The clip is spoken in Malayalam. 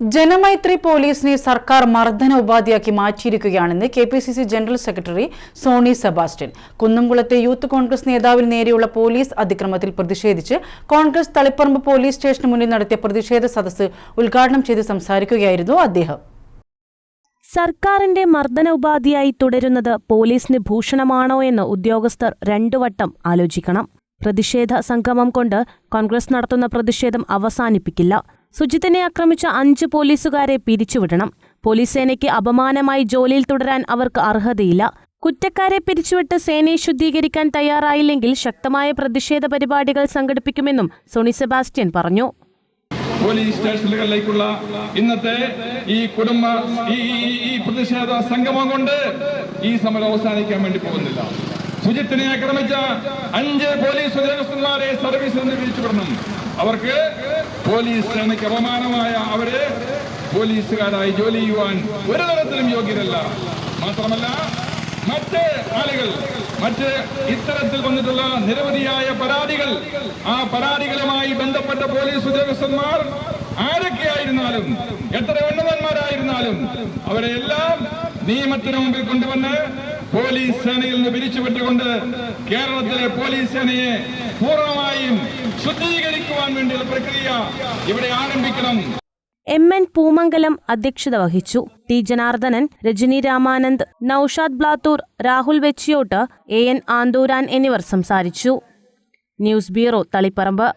ജനമൈത്രി പോലീസിനെ സർക്കാർ മർദ്ദന ഉപാധിയാക്കി മാറ്റിയിരിക്കുകയാണെന്ന് K P C C general secretary Soni Sebastian. കുന്നംകുളത്തെ youth Congress നേതാവിന് നേരെയുള്ള പോലീസ് അതിക്രമത്തിൽ പ്രതിഷേധിച്ച് കോൺഗ്രസ് തളിപ്പറമ്പ് പോലീസ് സ്റ്റേഷന് മുന്നിൽ നടത്തിയ പ്രതിഷേധ സദസ്സ് ഉദ്ഘാടനം ചെയ്ത് സംസാരിക്കുകയായിരുന്നു അദ്ദേഹം. സർക്കാരിന്റെ മർദ്ദന ഉപാധിയായി തുടരുന്നത് പോലീസിന് ഭൂഷണമാണോ എന്ന് ഉദ്യോഗസ്ഥർ രണ്ടുവട്ടം ആലോചിക്കണം. പ്രതിഷേധ സംഗമം കൊണ്ട് കോൺഗ്രസ് നടത്തുന്ന പ്രതിഷേധം അവസാനിപ്പിക്കില്ല. സുജിത്തിനെ ആക്രമിച്ച അഞ്ച് പോലീസുകാരെ പിരിച്ചുവിടണം. പോലീസ് സേനയ്ക്ക് അപമാനമായി ജോലിയിൽ തുടരാൻ അവർക്ക് അർഹതയില്ല. കുറ്റക്കാരെ പിരിച്ചുവിട്ട് സേനയെ ശുദ്ധീകരിക്കാൻ തയ്യാറായില്ലെങ്കിൽ ശക്തമായ പ്രതിഷേധ പരിപാടികൾ സംഘടിപ്പിക്കുമെന്നും സോണി സെബാസ്റ്റ്യൻ പറഞ്ഞു. പോലീസ് സ്റ്റേഷനുകളിലേക്കുള്ള ഇന്നത്തെ ഈ കുടുംബ ഈ ഈ- പ്രതിഷേധ സംഗമം കൊണ്ട് ഈ സമരം അവസാനിക്കാൻ വേണ്ടി പോകുന്നില്ല. സുജിത്തിനെ ആക്രമിച്ച അഞ്ച് പോലീസ് ഉദ്യോഗസ്ഥന്മാരെ സർവീസിൽ നിന്ന് പിരിച്ചുവിടണം. അവർക്ക് പോലീസ് സേനയ്ക്ക് അപമാനമായ അവരെ പോലീസുകാരായി ജോലി ചെയ്യുവാൻ ഒരു തരത്തിലും യോഗ്യരല്ല. മാത്രമല്ല മറ്റ് ആളുകൾ മറ്റ് ഇത്തരത്തിൽ വന്നിട്ടുള്ള നിരവധിയായ പരാതികൾ ആ പരാതികളുമായി ബന്ധപ്പെട്ട പോലീസ് ഉദ്യോഗസ്ഥന്മാർ ആരൊക്കെയായിരുന്നാലും എത്ര ഉന്നതന്മാരായിരുന്നാലും അവരെല്ലാം നിയമത്തിന് മുമ്പിൽ കൊണ്ടുവന്ന് പോലീസ് സേനയിൽ നിന്ന് പിരിച്ചുവിട്ടുകൊണ്ട് കേരളത്തിലെ പോലീസ് സേനയെ പൂർണമായും ശുദ്ധീകരിക്കുവാൻ വേണ്ടിയുള്ള പ്രക്രിയ ഇവിടെ ആരംഭിക്കണം. എം എൻ പൂമംഗലം അധ്യക്ഷത വഹിച്ചു T Janardhanan Rajani Ramanand Noushad Blathur Rahul Vechiyot A N Anthooran എന്നിവർ സംസാരിച്ചു. News bureau Taliparamba.